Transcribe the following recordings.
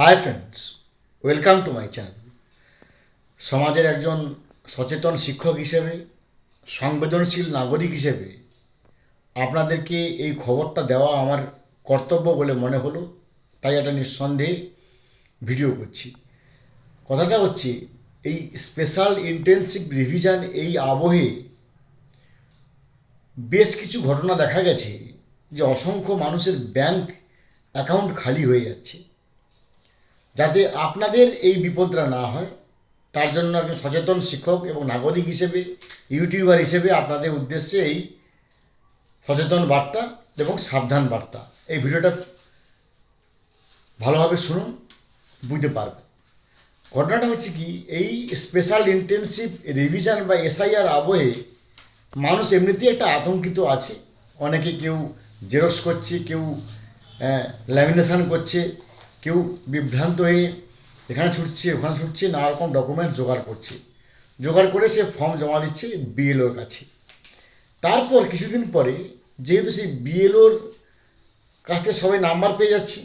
Hi friends welcome to my channel সমাজের একজন সচেতন শিক্ষক হিসেবে, সংবেদনশীল নাগরিক হিসেবে আপনাদেরকে এই খবরটা দেওয়া আমার কর্তব্য বলে মনে হলো, তাই একটা নিঃসন্দেহে ভিডিও করছি। কথাটা হচ্ছে, এই স্পেশাল ইন্টেন্সিভ রিভিশন এই আবহে বেশ কিছু ঘটনা দেখা গেছে যে অসংখ্য মানুষের ব্যাংক অ্যাকাউন্ট খালি হয়ে যাচ্ছে। যাতে আপনাদের এই বিপদটা না হয়, তার জন্য একজন সচেতন শিক্ষক এবং নাগরিক হিসেবে, ইউটিউবার হিসেবে আপনাদের উদ্দেশ্যে এই সচেতন বার্তা এবং সাবধান বার্তা, এই ভিডিওটা ভালোভাবে শুনুন, বুঝতে পারবেন। ঘটনাটা হচ্ছে কি, এই স্পেশাল ইন্টেনসিভ রিভিশন বা এসআইআর আবহে মানুষ এমনিতেই একটা আতঙ্কিত আছে। অনেকে কেউ জেরক্স করছে, কেউ ল্যামিনেশন করছে। কেউ বিভ্রান্ত হয়ে এখানে ছুটছে, ওখানে ছুটছে নানা রকম ডকুমেন্ট জোগাড় করছে। জোগাড় করে সে ফর্ম জমা দিচ্ছে বিএলওর কাছে। তারপর কিছুদিন পরে যেহেতু সেই বিএলওর কাছ থেকে সবাই নাম্বার পেয়ে যাচ্ছে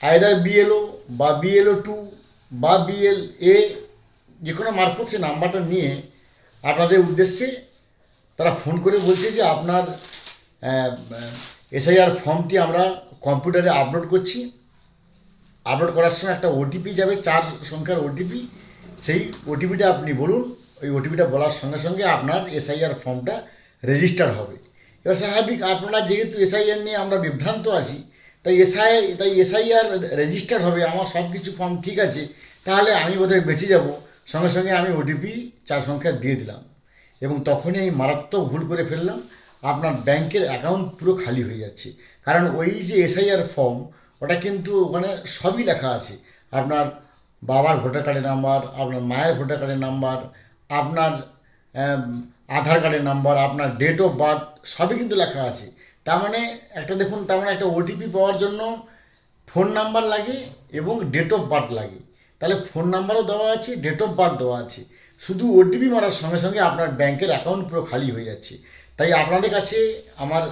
আয়দার বিএলও বা বিএলও টু বা বিএল এ যে কোনো মারফত সে নাম্বারটা নিয়ে আপনাদের উদ্দেশ্যে তারা ফোন করে বলছে যে আপনার এসআইআর ফর্মটি আমরা কম্পিউটারে আপলোড করছি। আপলোড করার সময় একটা ওটিপি যাবে, চার সংখ্যার ওটিপি সেই ওটিপিটা আপনি বলুন, ওই ওটিপিটা বলার সঙ্গে সঙ্গে আপনার এসআইআর ফর্মটা রেজিস্টার হবে। এবার স্বাভাবিক, আপনারা যেহেতু এসআইআর নিয়ে আমরা বিভ্রান্ত আছি, তাই এসআই তাই এসআইআর রেজিস্টার হবে, আমার সব কিছু ফর্ম ঠিক আছে, তাহলে আমি বোধহয় বেঁচে যাব। সঙ্গে সঙ্গে আমি ওটিপি চার সংখ্যা দিয়ে দিলাম। এবং তখনই আমি মারাত্মক ভুল করে ফেললাম। আপনার ব্যাংকের অ্যাকাউন্ট পুরো খালি হয়ে যাচ্ছে। কারণ ওই যে এসআইআর ফর্ম ওটা কিন্তু ওখানে সবই লেখা আছে। আপনার বাবার ভোটার কার্ডের নাম্বার আপনার মায়ের ভোটার কার্ডের নাম্বার আপনার আধার কার্ডের নাম্বার আপনার ডেট অফ বার্থ সবই কিন্তু লেখা আছে। তার মানে একটা দেখুন, তার মানে একটা ওটিপি পাওয়ার জন্য ফোন নাম্বার লাগে এবং ডেট অফ বার্থ লাগে। তাহলে ফোন নাম্বারও দেওয়া আছে ডেট অফ বার্থ দেওয়া আছে। শুধু ওটিপি মারার সঙ্গে সঙ্গে আপনার ব্যাংকের অ্যাকাউন্ট পুরো খালি হয়ে যাচ্ছে। তাই আপনাদের কাছে আমার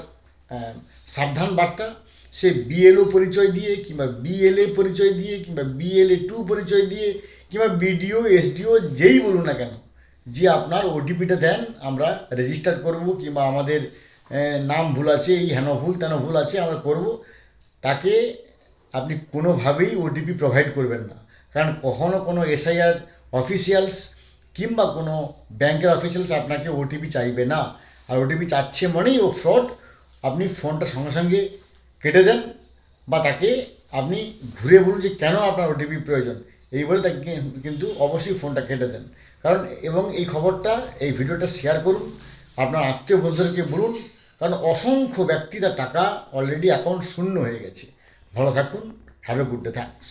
সাবধান বার্তা, সে বিএলও পরিচয় দিয়ে কিংবা বিএলএ পরিচয় দিয়ে কিংবা বিএলএ টু পরিচয় দিয়ে কিংবা বিডিও এসডিও যেই বলুন না কেন, যে আপনার ওটিপিটা দেন, আমরা রেজিস্টার করব কিংবা আমাদের নাম ভুল আছে, এই হেন ভুল তেন ভুল আছে, আমরা করব। তাকে আপনি কোনোভাবেই ওটিপি প্রোভাইড করবেন না। কারণ কখনো কোনো এসআইআর অফিসিয়ালস কিংবা কোনো ব্যাংকের অফিসিয়ালস আপনাকে ওটিপি চাইবে না। আর ওটিপি চাচ্ছে মানেই ও ফ্রড আপনি ফোনটা সঙ্গে সঙ্গে কেটে দেন বা তাকে আপনি ঘুরে বলুন যে কেন আপনার ওটিপি প্রয়োজন। এই বলে তাকে কিন্তু অবশ্যই ফোনটা কেটে দেন। কারণ এবং এই খবরটা, এই ভিডিওটা শেয়ার করুন, আপনার আত্মীয় বন্ধুদেরকে বলুন, কারণ অসংখ্য ব্যক্তি তার টাকা অলরেডি অ্যাকাউন্ট শূন্য হয়ে গেছে। ভালো থাকুন have a good day thanks